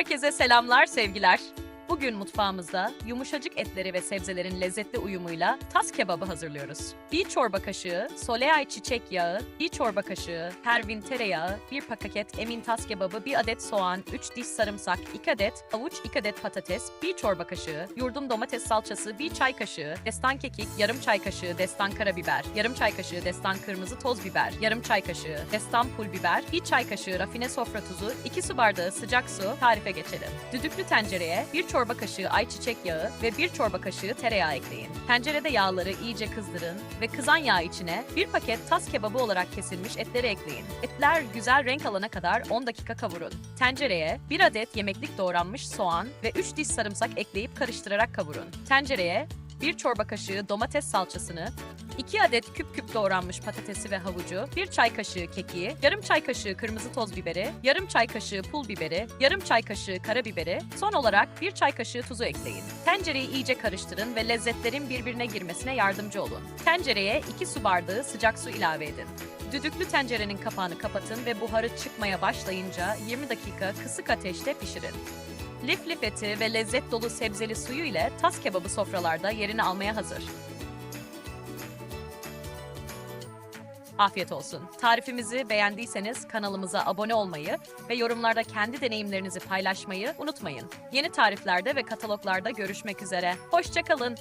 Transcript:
Herkese selamlar, sevgiler. Bugün mutfağımızda yumuşacık etleri ve sebzelerin lezzetli uyumuyla tas kebabı hazırlıyoruz. Bir çorba kaşığı soleay çiçek yağı, bir çorba kaşığı pervin tereyağı, bir paket emin tas kebabı, bir adet soğan, 3 diş sarımsak, 2 adet havuç, 2 adet patates, bir çorba kaşığı, yurdum domates salçası, bir çay kaşığı, destan kekik, yarım çay kaşığı destan karabiber, yarım çay kaşığı destan kırmızı toz biber, yarım çay kaşığı destan pul biber, bir çay kaşığı rafine sofra tuzu, 2 su bardağı sıcak su, tarife geçelim. Düdüklü tencereye bir çorba kaşığı ayçiçek yağı ve bir çorba kaşığı tereyağı ekleyin. Tencerede yağları iyice kızdırın ve kızan yağ içine bir paket tas kebabı olarak kesilmiş etleri ekleyin. Etler güzel renk alana kadar 10 dakika kavurun. Tencereye bir adet yemeklik doğranmış soğan ve 3 diş sarımsak ekleyip karıştırarak kavurun. Tencereye bir çorba kaşığı domates salçasını, 2 adet küp küp doğranmış patatesi ve havucu, 1 çay kaşığı kekiği, yarım çay kaşığı kırmızı toz biberi, yarım çay kaşığı pul biberi, yarım çay kaşığı karabiberi, son olarak 1 çay kaşığı tuzu ekleyin. Tencereyi iyice karıştırın ve lezzetlerin birbirine girmesine yardımcı olun. Tencereye 2 su bardağı sıcak su ilave edin. Düdüklü tencerenin kapağını kapatın ve buharı çıkmaya başlayınca 20 dakika kısık ateşte pişirin. Lif lif eti ve lezzet dolu sebzeli suyu ile tas kebabı sofralarda yerini almaya hazır. Afiyet olsun. Tarifimizi beğendiyseniz kanalımıza abone olmayı ve yorumlarda kendi deneyimlerinizi paylaşmayı unutmayın. Yeni tariflerde ve kataloglarda görüşmek üzere. Hoşçakalın.